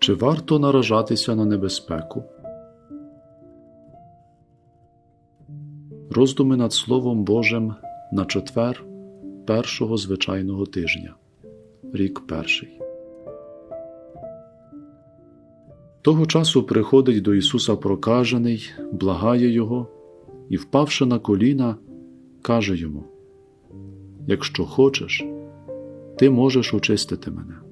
Чи варто наражатися на небезпеку? Роздуми над Словом Божим на четвер першого звичайного тижня, рік перший. Того часу приходить до Ісуса прокажений, благає Його і, впавши на коліна, каже йому: Якщо хочеш, ти можеш очистити мене.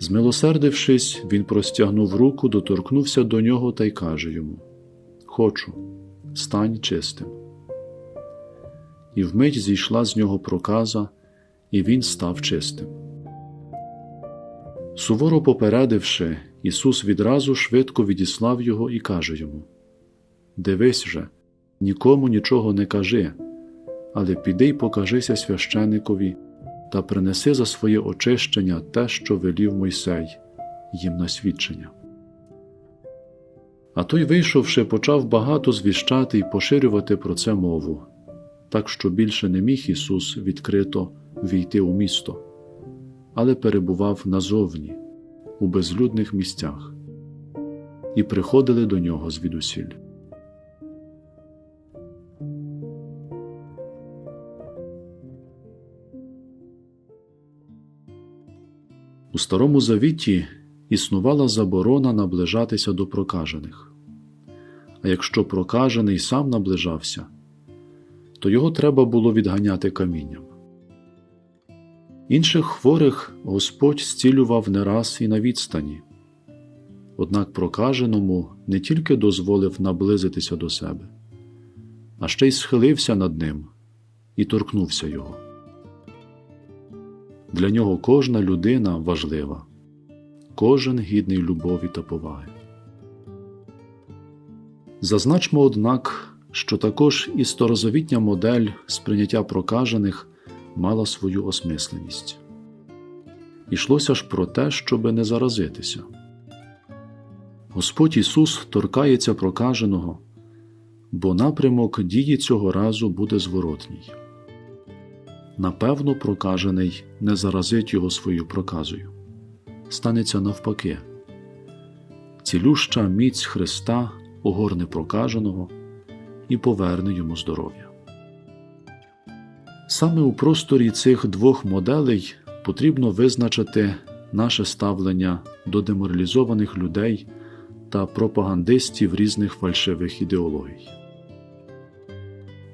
Змилосердившись, він простягнув руку, доторкнувся до нього та й каже йому: Хочу, стань чистим. І вмить зійшла з нього проказа, і він став чистим. Суворо попередивши, Ісус відразу швидко відіслав його і каже йому: Дивись же, нікому нічого не кажи, але піди й покажися священикові та принеси за своє очищення те, що велів Мойсей, їм на свідчення. А той, вийшовши, почав багато звіщати і поширювати про це мову, так що більше не міг Ісус відкрито війти у місто, але перебував назовні, у безлюдних місцях, і приходили до нього звідусіль. У Старому Завіті існувала заборона наближатися до прокажених. А якщо прокажений сам наближався, то його треба було відганяти камінням. Інших хворих Господь зцілював не раз і на відстані, однак прокаженому не тільки дозволив наблизитися до себе, а ще й схилився над ним і торкнувся його. Для нього кожна людина важлива, кожен гідний любові та поваги. Зазначмо, однак, що також і старозавітня модель сприйняття прокажених мала свою осмисленість. Ішлося ж про те, щоби не заразитися. Господь Ісус торкається прокаженого, бо напрямок дії цього разу буде зворотній. Напевно, прокажений не заразить його своєю проказою. Станеться навпаки. Цілюща міць Христа огорне прокаженого і поверне йому здоров'я. Саме у просторі цих двох моделей потрібно визначити наше ставлення до деморалізованих людей та пропагандистів різних фальшивих ідеологій.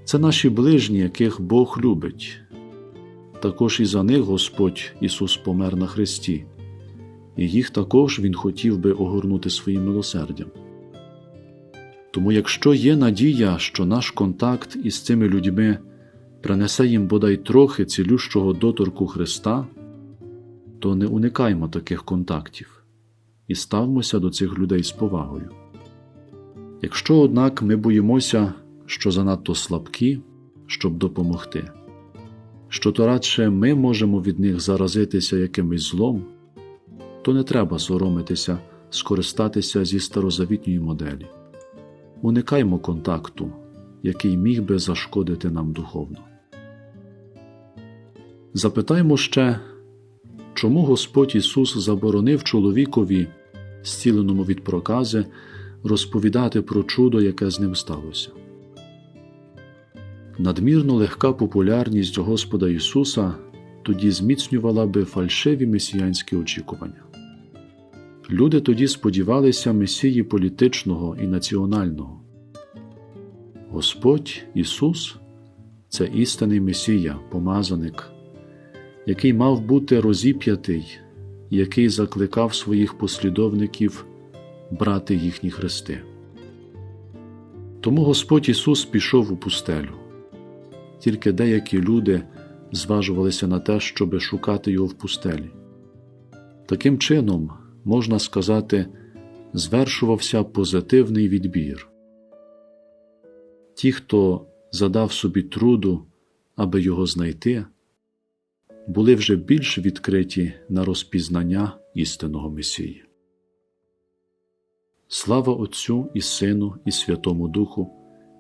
Це наші ближні, яких Бог любить. Також і за них Господь Ісус помер на Христі, і їх також Він хотів би огорнути своїм милосердям. Тому, якщо є надія, що наш контакт із цими людьми принесе їм бодай трохи цілющого доторку Христа, то не уникаймо таких контактів і ставмося до цих людей з повагою. Якщо, однак, ми боїмося, що занадто слабкі, щоб допомогти, що то радше ми можемо від них заразитися якимось злом, то не треба соромитися скористатися зі старозавітньої моделі. Уникаймо контакту, який міг би зашкодити нам духовно. Запитаймо ще, чому Господь Ісус заборонив чоловікові, зціленому від прокази, розповідати про чудо, яке з ним сталося. Надмірно легка популярність Господа Ісуса тоді зміцнювала би фальшиві месіянські очікування. Люди тоді сподівалися месії політичного і національного. Господь Ісус це істинний Месія, помазаник, який мав бути розіп'ятий, який закликав своїх послідовників брати їхні хрести. Тому Господь Ісус пішов у пустелю. Тільки деякі люди зважувалися на те, щоби шукати його в пустелі. Таким чином, можна сказати, звершувався позитивний відбір. Ті, хто задав собі труду, аби його знайти, були вже більш відкриті на розпізнання істинного Месії. Слава Отцю і Сину, і Святому Духу,